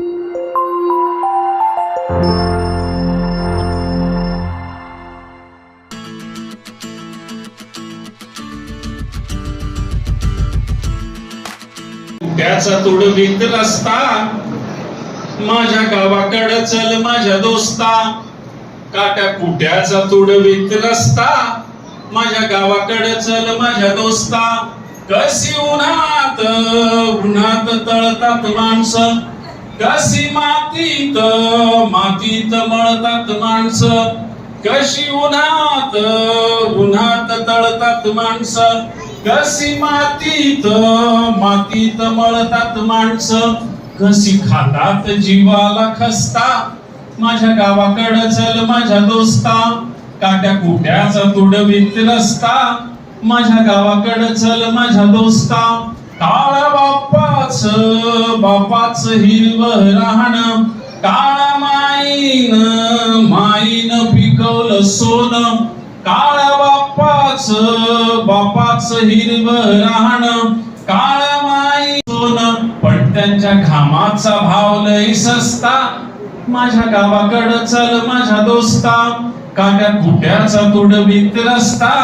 त्याचा तुडवीत रस्ता माझ्या गावाकडं चल माझ्या दोस्ता. काट्या कुट्याचा तुडवीत रस्ता माझ्या गावाकडं चल माझ्या दोस्ता. कशी उन्हात उन्हात तळतात माणसं. कशी मातीत मातीत मळतात माणसं. कशी उन्हात उन्हात तळतात माणसं. कशी मातीत मातीत मळतात माणसं. कशी खातात जीवाला खसता. माझ्या गावाकडं चल माझ्या दोस्ता. काट्या कुट्याचा तुडवीत रस्ता माझ्या गावाकडं चल माझ्या दोस्ता. काळा बाप्पाचं बापाच हिरव राहण. काळा माईन माईन पिकवलं सोन. काळा बापाच बापाच हिरव राहण. काळा माई सोन. पण त्यांच्या घामाचा भाव लय सस्ता. माझ्या गावाकडं चल माझ्या दोस्ता. काट्या कुट्याचा तुडवीत रस्ता.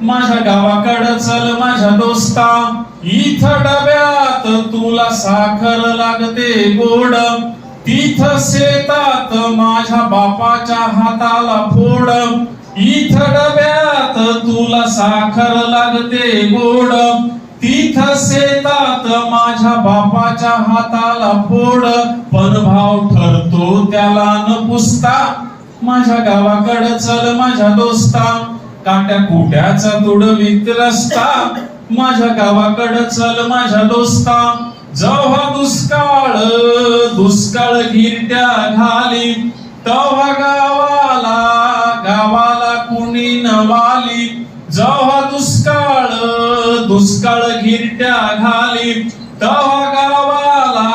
माझ्या गावाकडं चल माझ्या दोस्ता. इथं डब्या तुला साखर लागते गोड. तिथं शेतात माझ्या बापाच्या हाताला फोड. इथ डब्यात तुला साखर लागते गोड. तिथं शेतात माझ्या बापाच्या हाताला फोड. परभाव ठरतो त्याला न पुसता. माझ्या गावाकडं चल माझ्या दोस्ता. काट्या कुट्याचा तुडवीत रस्ता. माझ्या गावाकडं चल माझ्या दोस्ता. जेव्हा दुष्काळ दुष्काळ गिरट्या घाली तेव्हा गावाला गावाला कुणी नवाली. जेव्हा दुष्काळ दुष्काळ गिरट्या घाली तेव्हा गावाला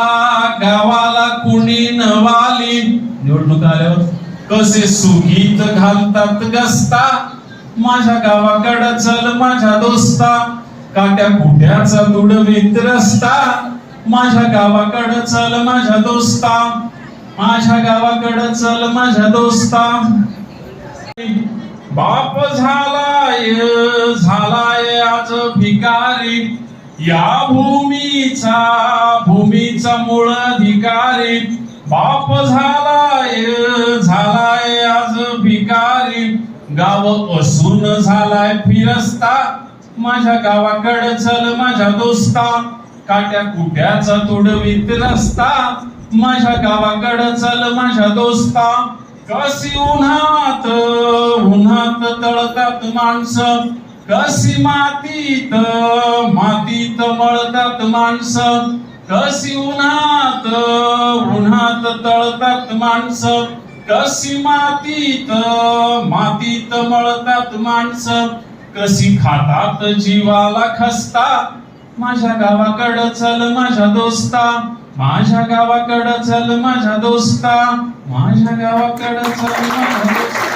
गावाला कुणी नवाली. निवडणूक आल्यावर कसे सुगीत घालतात गस्ता. माझ्या गावाकडं चल माझ्या दोस्ता. काट्या कुट्याचा तुडवीत रस्ता. माझ्या गावाकडं चल माझ्या दोस्ता. माझ्या गावाकडं चल माझ्या दोस्ता. बाप झालाय झालाय आज भिकारी. या भूमीचा भूमीचा मूळ अधिकारी. बाप झालाय झालाय आज भिकारी. गाव असून झालाय फिरस्ता. माझ्या गावाकडं चल माझ्या दोस्ता. काट्या कुट्याचा तोडवीत रस्ता? माझ्या गावाकडं चल माझ्या दोस्ता. कशी उन्हात उन्हात तळतात माणसं. कशी मातीत मातीत मळतात माणसं. कशी उन्हात उन्हात तळतात माणसं. कशी मातीत मातीत मळतात माणसं. कशी खातात जीवाला खसतात माझ्या गावाकडं चल माझ्या दोस्ता. माझ्या गावाकडं चल माझ्या दोस्ता. माझ्या गावाकडं चल माझ्या दोस्ता.